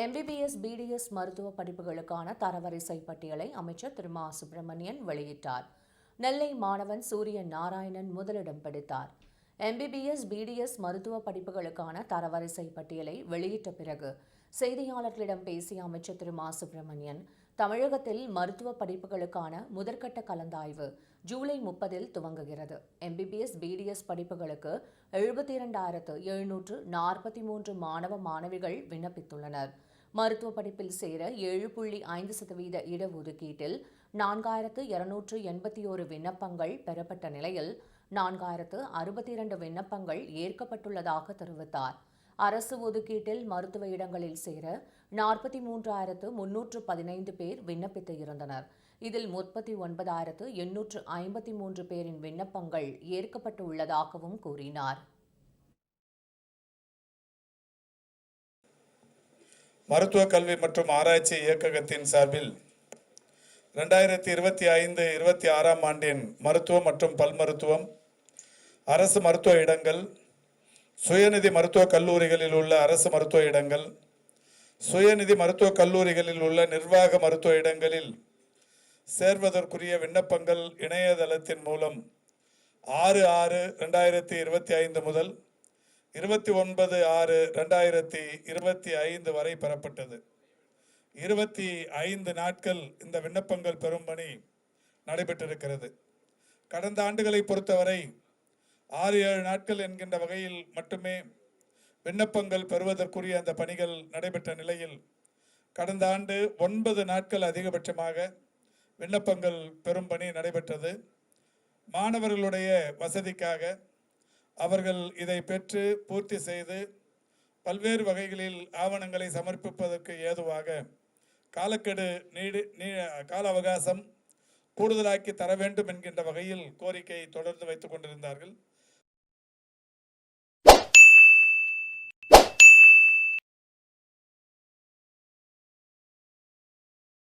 MBBS BDS மருத்துவ படிப்புகளுக்கான தரவரிசை பட்டியலை அமைச்சர் திரு மா சுப்பிரமணியன் வெளியிட்டார். நெல்லை மாணவன் சூரிய நாராயணன் முதலிடம் பிடித்தார். எம்பிபிஎஸ் பிடிஎஸ் மருத்துவ படிப்புகளுக்கான தரவரிசை பட்டியலை வெளியிட்ட பிறகு செய்தியாளர்களிடம் பேசிய அமைச்சர் திரு. மா. சுப்பிரமணியன் தமிழகத்தில் மருத்துவ படிப்புகளுக்கான முதற்கட்ட கலந்தாய்வு ஜூலை முப்பதில் துவங்குகிறது. எம்பிபிஎஸ் பிடிஎஸ் படிப்புகளுக்கு எழுபத்தி இரண்டாயிரத்து எழுநூற்று நாற்பத்தி மூன்று மாணவ மாணவிகள் விண்ணப்பித்துள்ளனர். மருத்துவ படிப்பில் சேர ஏழு புள்ளி ஐந்து சதவீத இடஒதுக்கீட்டில் நான்காயிரத்து இருநூற்று எண்பத்தி ஓரு விண்ணப்பங்கள் பெறப்பட்ட நிலையில் நான்காயிரத்து அறுபத்தி இரண்டு விண்ணப்பங்கள் ஏற்கப்பட்டுள்ளதாக தெரிவித்தார். அரசு ஒதுக்கீட்டில் மருத்துவ இடங்களில் சேர நாற்பத்தி மூன்றாயிரத்து முன்னூற்று பதினைந்து பேர் விண்ணப்பித்து இருந்தனர். இதில் முப்பத்தி ஒன்பதாயிரத்து எண்ணூற்று ஐம்பத்தி மூன்று பேரின் விண்ணப்பங்கள் ஏற்கப்பட்டு உள்ளதாகவும் கூறினார். மருத்துவ கல்வி மற்றும் ஆராய்ச்சி இயக்ககத்தின் சார்பில் ரெண்டாயிரத்தி இருபத்தி ஐந்து இருபத்தி ஆறாம் ஆண்டின் மருத்துவம் மற்றும் பல் மருத்துவம் அரசு மருத்துவ இடங்கள் சுயநிதி மருத்துவக் கல்லூரிகளில் உள்ள அரசு மருத்துவ இடங்கள் சுயநிதி மருத்துவக் கல்லூரிகளில் உள்ள நிர்வாக மருத்துவ இடங்களில் சேர்வதற்குரிய விண்ணப்பங்கள் இணையதளத்தின் மூலம் ஆறு ஆறு ரெண்டாயிரத்தி இருபத்தி ஐந்து முதல் இருபத்தி ஒன்பது ஆறு ரெண்டாயிரத்தி இருபத்தி ஐந்து வரை பெறப்பட்டது. இருபத்தி ஐந்து நாட்கள் இந்த விண்ணப்பங்கள் பெறும் பணி நடைபெற்றிருக்கிறது. கடந்த ஆண்டுகளை பொறுத்தவரை ஆறு ஏழு நாட்கள் என்கின்ற வகையில் மட்டுமே விண்ணப்பங்கள் பெறுவதற்குரிய அந்த பணிகள் நடைபெற்ற நிலையில் கடந்த ஆண்டு ஒன்பது நாட்கள் அதிகபட்சமாக விண்ணப்பங்கள் பெறும் பணி நடைபெற்றது. மாணவர்களுடைய வசதிக்காக அவர்கள் இதை பெற்று பூர்த்தி செய்து பல்வேறு வகைகளில் ஆவணங்களை சமர்ப்பிப்பதற்கு ஏதுவாக காலக்கெடு நீடி நீ கால அவகாசம் கூடுதலாக்கி தர வேண்டும் என்கின்ற வகையில் கோரிக்கை தொடர்ந்து வைத்துக் கொண்டிருந்தார்கள்.